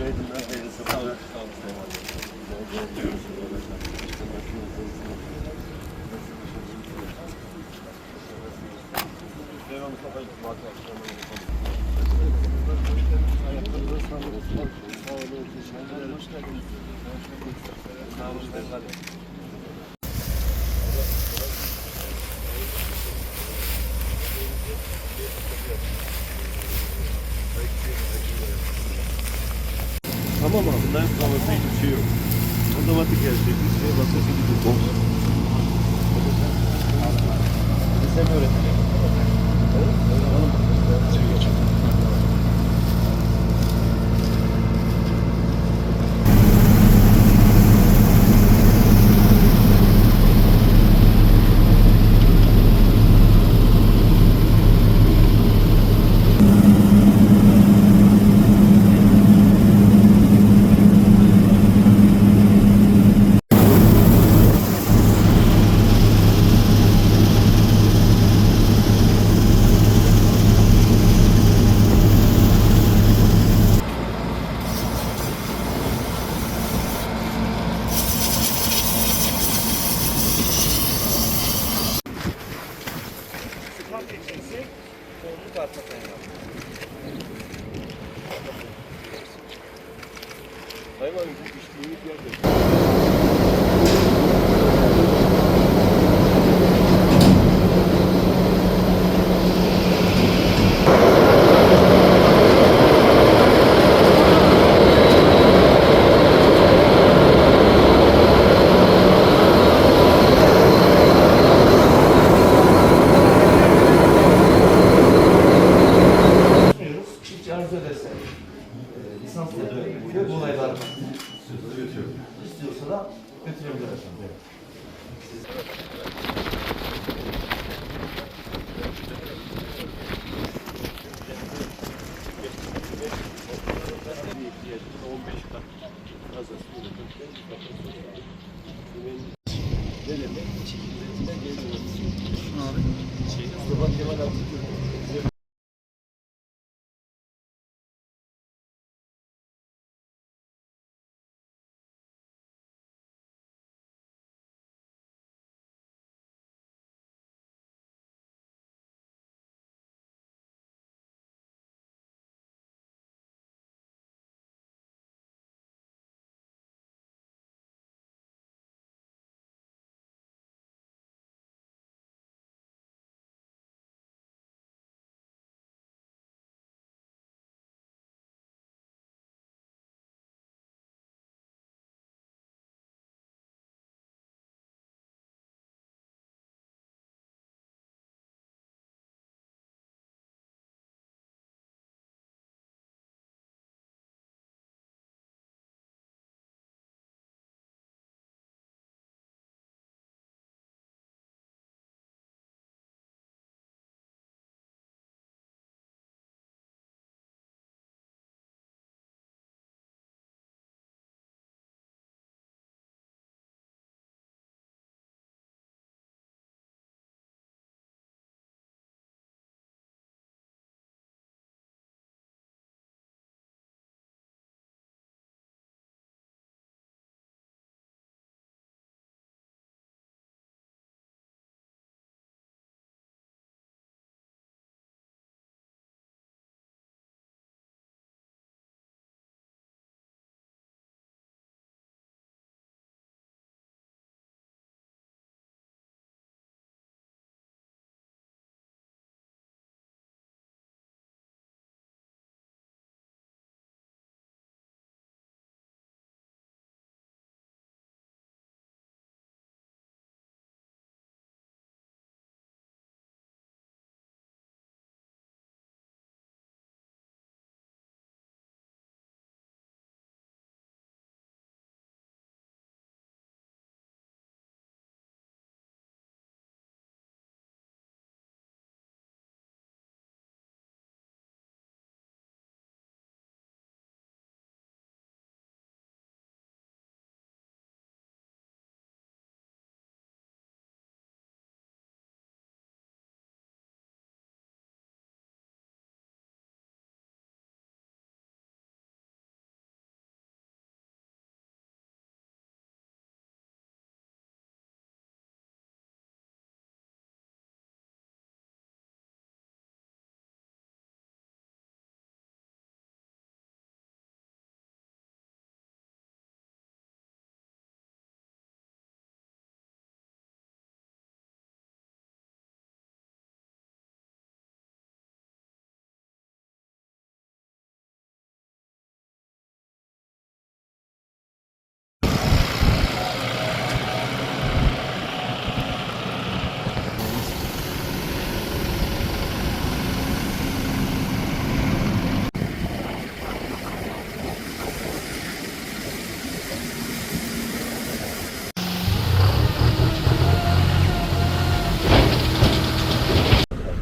Sağ olun. Sağ olun. Teşekkür ederim. Hoş geldiniz. Sağ olun. Efendim. Tamam abi. Bunların kalması hiçbir şey yok. Otomatik her şey. Bir şeye basması gidiyor. Sen öğreteceksin. Sıkmak Hayvanın içtiğimiz yerde. Bu olaylar istiyorsa da götürebilir efendim. Mustafa Kemal Atatürk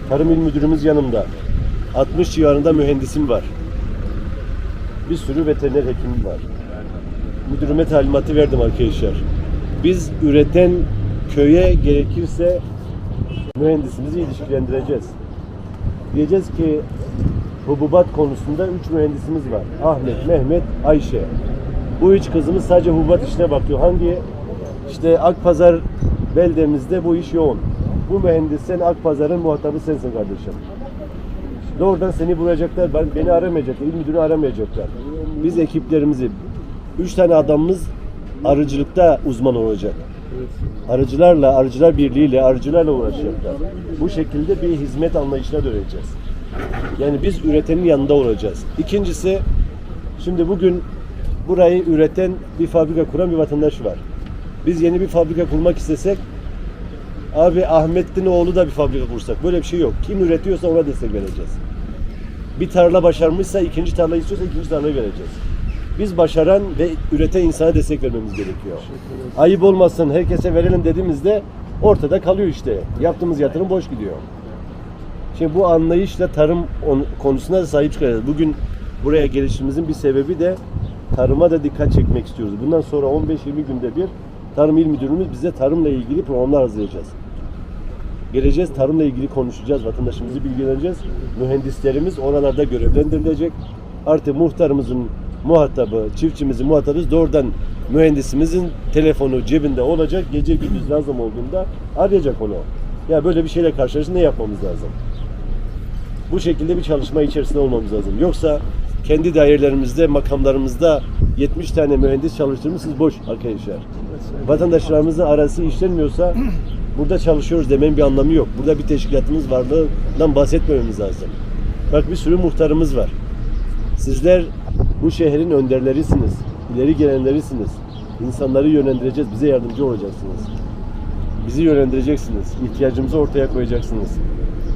Tarım İl Müdürümüz yanımda. 60 civarında mühendisim var. Bir sürü veteriner hekimim var. Müdürüme talimatı verdim arkadaşlar. Biz üreten köye gerekirse mühendisimizi ilişkilendireceğiz. Diyeceğiz ki hububat konusunda üç mühendisimiz var. Ahmet, Mehmet, Ayşe. Bu üç kızımız sadece hububat işine bakıyor. Hangi işte Akpazar beldemizde bu iş yoğun. Bu mühendis sen Akpazar'ın muhatabı sensin kardeşim. Doğrudan seni bulacaklar. Ben, beni aramayacaklar. İl müdürü aramayacaklar. Biz ekiplerimizi üç tane adamımız arıcılıkta uzman olacak. Arıcılarla, arıcılar birliğiyle, arıcılarla uğraşacaklar. Bu şekilde bir hizmet anlayışına döneceğiz. Yani biz üretenin yanında olacağız. İkincisi, şimdi bugün burayı üreten bir fabrika kuran bir vatandaş var. Biz yeni bir fabrika kurmak istesek, abi Ahmet'in oğlu da bir fabrika kursak. Böyle bir şey yok. Kim üretiyorsa ona destek vereceğiz. Bir tarla başarmışsa ikinci tarla istiyorsa ikinci tarlayı vereceğiz. Biz başaran ve üreten insana destek vermemiz gerekiyor. Ayıp olmasın herkese verelim dediğimizde ortada kalıyor işte. Yaptığımız yatırım boş gidiyor. Şimdi bu anlayışla tarım on- konusuna da sahip çıkaracağız. Bugün buraya gelişimizin bir sebebi de tarıma da dikkat çekmek istiyoruz. Bundan sonra 15-20 günde bir Tarım İl Müdürümüz bize tarımla ilgili programlar hazırlayacağız. Geleceğiz, tarımla ilgili konuşacağız, vatandaşımızı bilgileneceğiz. Mühendislerimiz oralarda görevlendirilecek. Artık muhtarımızın muhatabı, çiftçimizin muhatabı doğrudan mühendisimizin telefonu cebinde olacak. Gece gündüz lazım olduğunda arayacak onu. Ya böyle bir şeyle karşılaşınca ne yapmamız lazım? Bu şekilde bir çalışma içerisinde olmamız lazım. Yoksa kendi dairelerimizde, makamlarımızda 70 tane mühendis çalıştırmışsınız boş arkadaşlar. Vatandaşlarımızın arası işlenmiyorsa burada çalışıyoruz demenin bir anlamı yok. Burada bir teşkilatımız varlığından bahsetmememiz lazım. Bak bir sürü muhtarımız var. Sizler bu şehrin önderlerisiniz. ileri gelenlerisiniz. İnsanları yönlendireceğiz, bize yardımcı olacaksınız. Bizi yönlendireceksiniz. İhtiyacımızı ortaya koyacaksınız.